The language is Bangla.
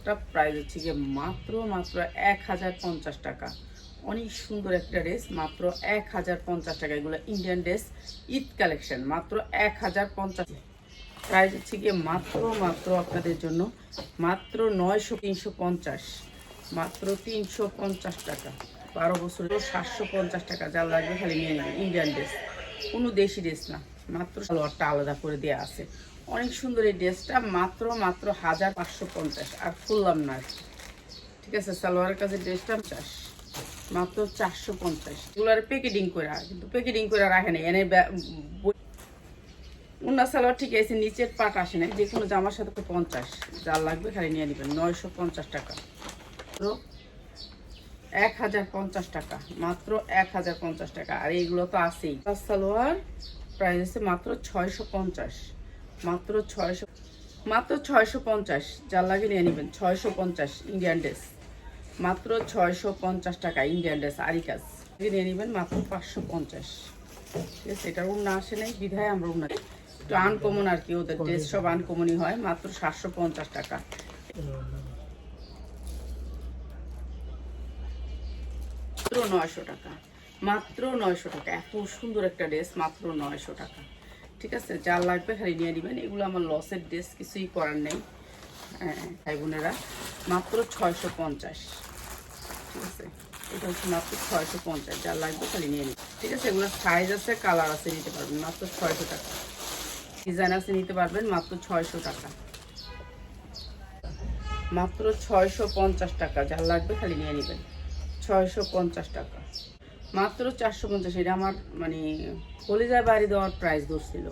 সালোয়ারটা প্রাইস হচ্ছে গিয়ে মাত্র মাত্র এক হাজার পঞ্চাশ টাকা। অনেক সুন্দর একটা ড্রেস, মাত্র এক হাজার পঞ্চাশ টাকা। এগুলো ইন্ডিয়ান ড্রেস, ঈদ কালেকশন, মাত্র এক হাজার পঞ্চাশ। প্রাইস হচ্ছে গিয়ে মাত্র মাত্র আপনাদের জন্য মাত্র নয়শো তিনশো পঞ্চাশ, মাত্র তিনশো পঞ্চাশ টাকা। বারো বছর সাতশো পঞ্চাশ টাকা যা লাগবে খালি নিয়ে নেবেন ইন্ডিয়ান ড্রেস। কোনো দেশি ড্রেস না, মাত্র সালোয়ারটা আলাদা করে দেওয়া আছে। অনেক সুন্দর এই ড্রেসটা, মাত্র মাত্র হাজার পাঁচশো পঞ্চাশ। আর ফুললাম না ঠিক আছে, সালোয়ারের কাছে ড্রেসটা পঞ্চাশ, মাত্র চারশো পঞ্চাশ। এগুলো আর প্যাকেটিং করে কিন্তু প্যাকেটিং করে রাখে না এনে উন্না সালোয়ার ঠিক আছে, নিচের পাট আসে না যে কোনো জামার সাথে তো পঞ্চাশ। যা লাগবে খালি নিয়ে নেবেন। নয়শো পঞ্চাশ টাকা। মাত্র এক হাজার পঞ্চাশ টাকা। মাত্র এক হাজার পঞ্চাশ টাকা। আর এইগুলো তো আছেই। সালোয়ার প্রাইস হচ্ছে মাত্র ছয়শো পঞ্চাশ। মাত্র ছয়শো মাত্র ছয়শো পঞ্চাশ। যা লাগে নিয়ে নেবেন, ছয়শো পঞ্চাশ ইন্ডিয়ান ড্রেস মাত্র ছয়শো পঞ্চাশ টাকা ইন্ডিয়ান ড্রেস আরি কাজ। নিয়ে নেবেন মাত্র পাঁচশো পঞ্চাশ। ঠিক আছে এটার উন্না আসে নাই, বিধায় আমরা উন্না একটু আনকমন আর কি, ওদের ড্রেস সব আনকমনই হয়, মাত্র সাতশো পঞ্চাশ টাকা। মাত্র নয়শো টাকা। মাত্র নয়শো টাকা, এত সুন্দর একটা ড্রেস মাত্র নয়শো টাকা। ঠিক আছে যা লাগবে খালি নিয়ে নেবেন। এগুলো আমার লসের ড্রেস কিছুই করার নেই। হ্যাঁ ভাই বোনেরা, মাত্র ছয়শো পঞ্চাশ। ঠিক আছে, এটা হচ্ছে মাত্র ছয়শো পঞ্চাশ যা লাগবে খালি নিয়ে নিন ঠিক আছে, এগুলোর সাইজ আছে কালার আছে, নিতে পারবেন, মাত্র ছয়শো টাকা। ডিজাইন আছে, নিতে পারবেন, মাত্র ছয়শো টাকা। মাত্র ছয়শো পঞ্চাশ টাকা যা লাগবে খালি নিয়ে নেবেন। ছয়শো পঞ্চাশ টাকা। মাত্র চারশো পঞ্চাশ, এটা আমার মানে কলিজায় বাড়ি দেওয়ার প্রাইস ধরছিল।